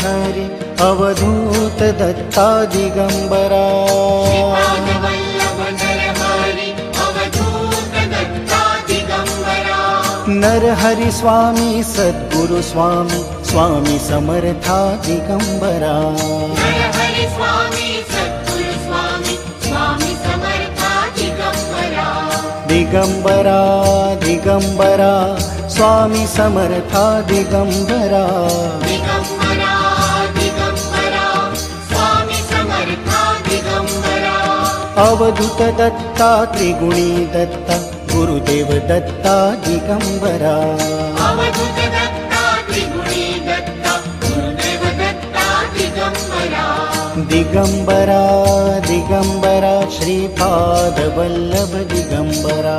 हरि अवधूतदत्ता दिगम्बरा नर हरि स्वामी सद्गुरुस्वामी स्वामी समर्था दिगम्बरा दिगम्बरा दिगम्बरा स्वामी समर्था दिगम्बरा अवधूतदत्ता त्रिगुणी दत्ता गुरुदेवदत्ता दिगम्बरा दिगम्बरा दिगम्बरा श्रीपादवल्लभ दिगम्बरा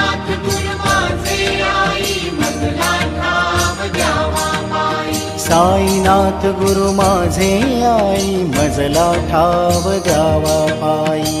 साईनाथ गुरु माझे आई मजला ठाव जावा पायी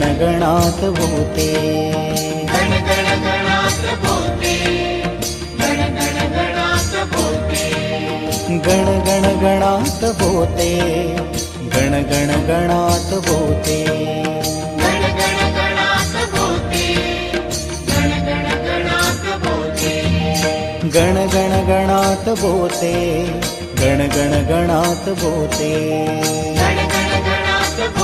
गणगणात होते गणगणगणात होते गणगणगणात होते गणगणगणात होते गणगणगणात भूते